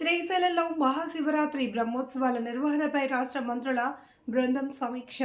శ్రీశైలంలో మహాశివరాత్రి బ్రహ్మోత్సవాల నిర్వహణపై రాష్ట్ర మంత్రుల బృందం సమీక్ష.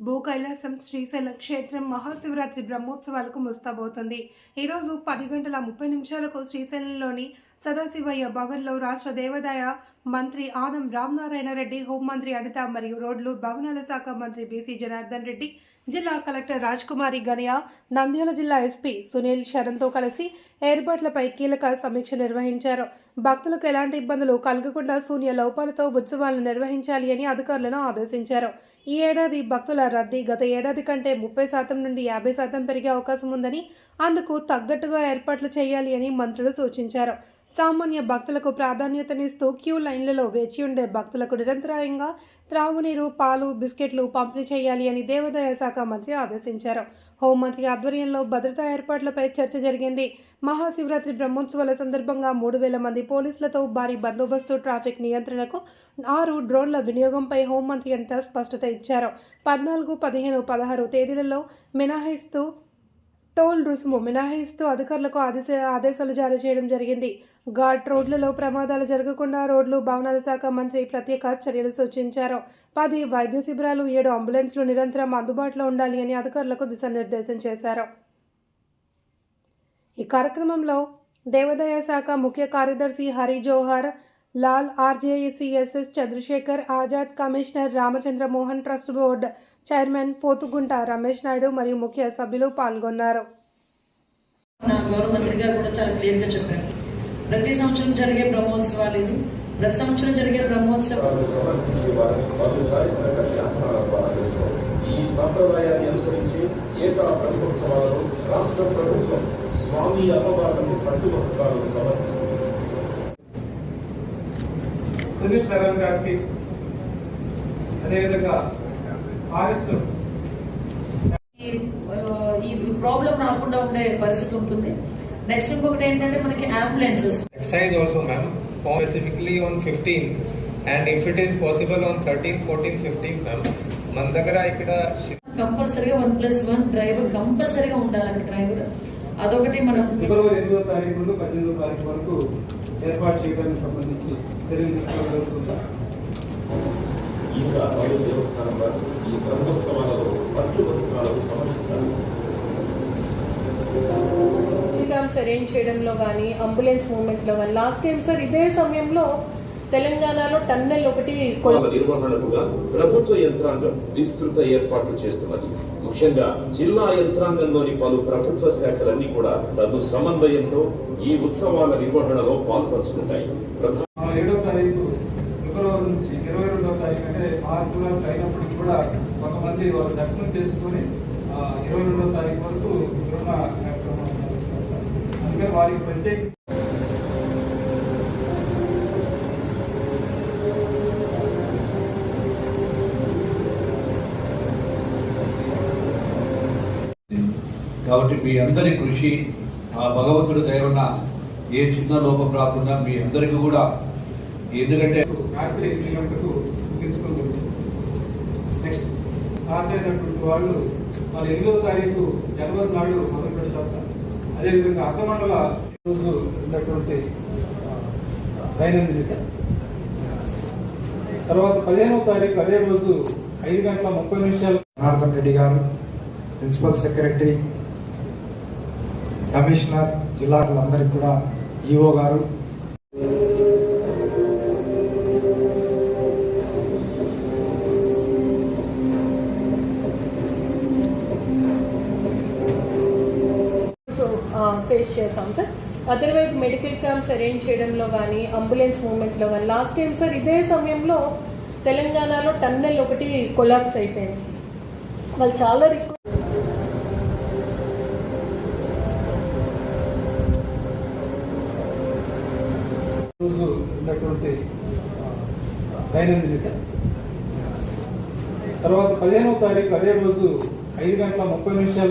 భూ కైలాసం శ్రీశైలం క్షేత్రం మహాశివరాత్రి బ్రహ్మోత్సవాలకు ముస్తాబోతుంది ఈరోజు పది గంటల ముప్పై నిమిషాలకు శ్రీశైలంలోని సదాశివయ్య భవన్లో రాష్ట్ర దేవాదాయ మంత్రి ఆనం రామనారాయణ రెడ్డి హోంమంత్రి అనిత మరియు రోడ్లు భవనాల శాఖ మంత్రి బీసీ జనార్దన్ రెడ్డి జిల్లా కలెక్టర్ రాజ్ కుమారి గనియా నంద్యాల జిల్లా ఎస్పీ సునీల్ శరణ్తో కలిసి ఏర్పాట్లపై కీలక సమీక్ష నిర్వహించారు. భక్తులకు ఎలాంటి ఇబ్బందులు కలగకుండా శూన్య లోపాలతో ఉత్సవాలను నిర్వహించాలి అని అధికారులను ఆదేశించారు. ఈ ఏడాది భక్తుల రద్దీ గత ఏడాది కంటే ముప్పై శాతం నుండి యాభై శాతం పెరిగే అవకాశం ఉందని అందుకు తగ్గట్టుగా ఏర్పాట్లు చేయాలి అని మంత్రులు సూచించారు. సామాన్య భక్తులకు ప్రాధాన్యతనిస్తూ క్యూ లైన్లలో వేచి ఉండే భక్తులకు నిరంతరాయంగా త్రాగునీరు పాలు బిస్కెట్లు పంపిణీ చేయాలి అని దేవాదాయ శాఖ మంత్రి ఆదేశించారు. హోంమంత్రి ఆధ్వర్యంలో భద్రతా ఏర్పాట్లపై చర్చ జరిగింది. మహాశివరాత్రి బ్రహ్మోత్సవాల సందర్భంగా మూడు వేల మంది పోలీసులతో భారీ బందోబస్తు ట్రాఫిక్ నియంత్రణకు ఆరు డ్రోన్ల వినియోగంపై హోంమంత్రి అంతా స్పష్టత ఇచ్చారు. పద్నాలుగు పదిహేను పదహారు తేదీలలో మినహాయిస్తూ టోల్ రుసుము మినహాయిస్తూ అధికారులకు ఆదేశ ఆదేశాలు జారీ చేయడం జరిగింది. ఘాట్ రోడ్లలో ప్రమాదాలు జరగకుండా రోడ్లు భవనాల శాఖ మంత్రి ప్రత్యేక చర్యలు సూచించారు. పది వైద్య శిబిరాలు ఏడు అంబులెన్స్లు నిరంతరం అందుబాటులో ఉండాలి అని అధికారులకు దిశానిర్దేశం చేశారు. ఈ కార్యక్రమంలో దేవాదాయ శాఖ ముఖ్య కార్యదర్శి Hari Johar Lal RJCSS Chandrasekhar Azad commissioner Ramachandra Mohan trust board chairman Pothugunta Ramesh Naidu మరియు ముఖ్య సభ్యులు పాల్గొన్నారు. ప్రతి సంవత్సరం జరిగే బ్రహ్మోత్సవాలు ఇవి. ప్రతి సంవత్సరం జరిగే బ్రహ్మోత్సవం సమర్పించి వారిని వాళ్ళు చారిత్రక శాసనాల ద్వారా చేస్తారు. ఈ సంప్రదాయాన్ని అనుసరించి ఏటా రాష్ట్ర ప్రభుత్వం స్వామి అమ్మవార్లకు పట్టు వస్త్రాలను సమర్పిస్తుంది. సునీల్ శరణ్ గారికి అదేవిధంగా ఫారెస్ట్ ఈ ప్రాబ్లం రాకుండా ఉండే పరిస్థితి ఉంటుంది. నెక్స్ట్ ఇంకొకటి ఏంటంటే మనకి ambulances. Exercise also ma'am specifically on 15th and if it is possible on 13th 14th 15th ma'am మన దగ్గర ఇక్కడ కంపల్సరీగా వన్ ప్లస్ వన్ డ్రైవర్ కంపల్సరీగా ఉండాలి అక్కడ డ్రైవర్ అదొకటి మనం ఫిబ్రవరి ఎనిమిదో తారీఖు నుండి పద్దెనిమిదో తారీఖు వరకు ఏర్పాటు చేయడానికి సంబంధించి చర్యలు దేవస్థానం వారు ఈ పట్టు వస్త్రాలను క్యాంప్స్ అరేంజ్ చేయడంలో కానీ అంబులెన్స్ మూవ్మెంట్లో కానీ లాస్ట్ టైం సార్ ఇదే సమయంలో తెలంగాణలో టన్నెల్ ఒకటి నిర్వహణకుగా ప్రభుత్వ యంత్రాంగం విస్తృత ఏర్పాట్లు చేస్తున్నది ముఖ్యంగా జిల్లా యంత్రాంగంలోని పలు ప్రభుత్వ శాఖలన్నీ కూడా తగు సమన్వయంతో ఈ ఉత్సవాల నిర్వహణలో పాల్పంచుకుంటాయి ఏడో తారీఖు ఫిబ్రవరి నుంచి ఇరవై రెండో తారీఖు అంటే మార్పులకు అయినప్పటికీ కూడా కొంతమంది వాళ్ళు దర్శనం చేసుకొని ఇరవై రెండో తారీఖు వరకు కార్యక్రమాలు నిర్వహిస్తారు. అందుకని వారికి ప్రత్యేక కాబట్టి మీ అందరి కృషి ఆ భగవంతుడి దయ వలన ఏ చిన్న లోపం రాకుండా మీ అందరికీ కూడా ఎందుకంటే నెక్స్ట్ వాళ్ళు వాళ్ళు ఎనిమిదవ తారీఖు జనవరి నాడు మొదలు పెడతారు సార్. అదేవిధంగా అక్కమండల రోజు ఉన్నటువంటి ఆ, దైనందిన సార్. తర్వాత పదిహేనవ తారీఖు అదే రోజు ఐదు గంటల ముప్పై నిమిషాలు జనార్దన్ రెడ్డి గారు ప్రిన్సిపల్ సెక్రటరీ కమిషనర్ జిల్లాలందరికీ కూడా ఈఓ గారు. సో ఫేస్ చేసాం sir. Otherwise medical camps arrange చేయడంలో కానీ అంబులెన్స్ మూవ్మెంట్లో కానీ లాస్ట్ టైం సార్ ఇదే సమయంలో తెలంగాణలో టన్నెల్ ఒకటి కొలాప్స్ అయిపోయింది సార్. వాళ్ళు చాలా రిక్వెస్ట్ దైనందిన చేశారు. తర్వాత పదిహేనవ తారీఖు అదే రోజు ఐదు గంటల ముప్పై నిమిషాలు